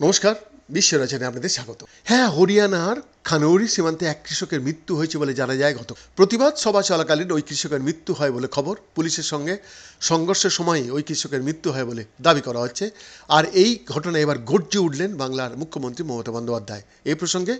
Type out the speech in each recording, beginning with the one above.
নমস্কার বিশ্ব রচনায় আপনাদের স্বাগত। হ্যাঁ হরিয়ানার খানৌরি সীমান্তে এক কৃষকের মৃত্যু হয়েছে বলে জানা যায় গত প্রতিবাদ সভা চলাকালীন ওই কৃষকের মৃত্যু হয় বলে খবর। পুলিশের সঙ্গে সংঘর্ষের সময় ওই কৃষকের মৃত্যু হয় বলে দাবি করা হচ্ছে। আর এই ঘটনায় এবার গর্জে উঠলেন বাংলার মুখ্যমন্ত্রী মমতা বন্দ্যোপাধ্যায়। এই প্রসঙ্গে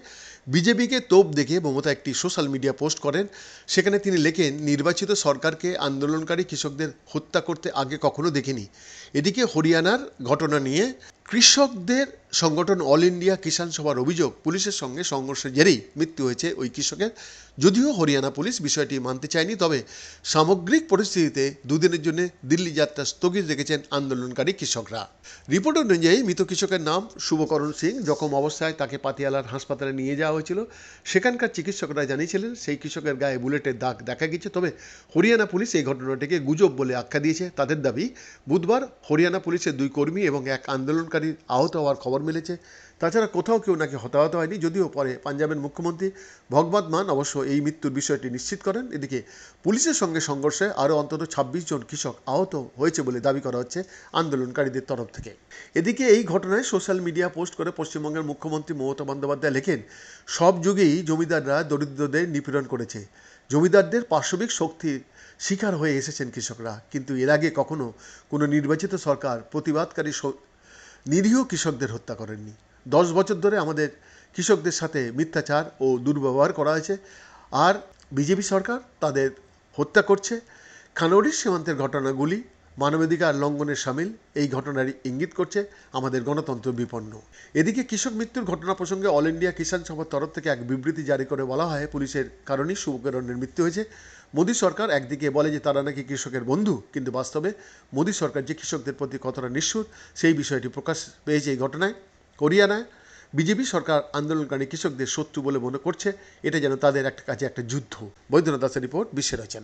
বিজেপিকে তোপ দেখে মমতা একটি সোশ্যাল মিডিয়া পোস্ট করেন। সেখানে তিনি লেখেন, নির্বাচিত সরকারকে আন্দোলনকারী কৃষকদের হত্যা করতে আগে কখনো দেখিনি। এদিকে হরিয়ানার ঘটনা নিয়ে কৃষকদের সংগঠন অল ইন্ডিয়া কিষাণ সভার অভিযোগ, পুলিশের সঙ্গে সংঘর্ষের জেরেই মৃত্যু হয়েছে ওই কৃষকের। যদিও হরিয়ানা পুলিশ বিষয়টি মানতে চায়নি, তবে সামগ্রিক পরিস্থিতিতে দুদিনের জন্য দিল্লি যাত্রা স্থগিত রেখেছেন আন্দোলনকারী কৃষকরা। রিপোর্ট অনুযায়ী মৃত কৃষকের নাম শুভকরণ সিং। জখম অবস্থায় তাকে পাতিয়ালার হাসপাতালে নিয়ে যাওয়া হয়েছিল। সেখানকার চিকিৎসকরা জানিয়েছিলেন, সেই কৃষকের গায়ে বুলেটের দাগ দেখা গেছে, তবে হরিয়ানা পুলিশ এই ঘটনাটিকে গুজব বলে আখ্যা দিয়েছে। তাদের দাবি, বুধবার হরিয়ানা পুলিশের দুই কর্মী এবং এক আন্দোলনকারী আহত হওয়ার খবর মিলেছে। তাছাড়া কোথাও কেউ নাকি হতাহত হয়নি, যদিও পরে পাঞ্জাবের মুখ্যমন্ত্রী ভগবত মান অবশ্য এই মৃত্যুর বিষয়টি নিশ্চিত করেন। এদিকে পুলিশের সঙ্গে সংঘর্ষে আরও অন্তত ছাব্বিশ জন কৃষক আহত হয়েছে বলে দাবি করা হচ্ছে আন্দোলনকারীদের তরফ থেকে। এদিকে এই ঘটনায় সোশ্যাল মিডিয়া পোস্ট করে পশ্চিমবঙ্গের মুখ্যমন্ত্রী মমতা বন্দ্যোপাধ্যায় লেখেন, সব যুগেই জমিদাররা দরিদ্রদের নিপীড়ন করেছে। জমিদারদের পার্শ্ববিক শক্তির শিকার হয়ে এসেছেন কৃষকরা, কিন্তু এর আগে কখনো কোনো নির্বাচিত সরকার প্রতিবাদকারী নিরীহ কৃষকদের হত্যা করেননি। দশ বছর ধরে আমাদের কৃষকদের সাথে মিথ্যাচার ও দুর্ব্যবহার করা হয়েছে। আর বিজেপি সরকার তাদের হত্যা করছে। খানৌরি সীমান্তের ঘটনাগুলি মানবাধিকার লঙ্ঘনের সামিল, এই ঘটনারই ইঙ্গিত করছে আমাদের গণতন্ত্র বিপন্ন। এদিকে কৃষক মৃত্যুর ঘটনা প্রসঙ্গে অল ইন্ডিয়া কিষাণ সভার তরফ থেকে এক বিবৃতি জারি করে বলা হয়, পুলিশের কারণেই শুভকরণের মৃত্যু হয়েছে। মোদী সরকার একদিকে বলে যে তারা নাকি কৃষকের বন্ধু, কিন্তু বাস্তবে মোদী সরকার যে কৃষকদের প্রতি কতটা নিষ্ঠুর, সেই বিষয়টি প্রকাশ পেয়েছে এই ঘটনায়। হরিয়ানায় বিজেপি সরকার আন্দোলনকারী কৃষকদের শত্রু বলে মনে করছে, এটা যেন তাদের একটা কাছে একটা যুদ্ধ। বৈদ্যনাথ দাসের রিপোর্ট, বিশ্বের রচনা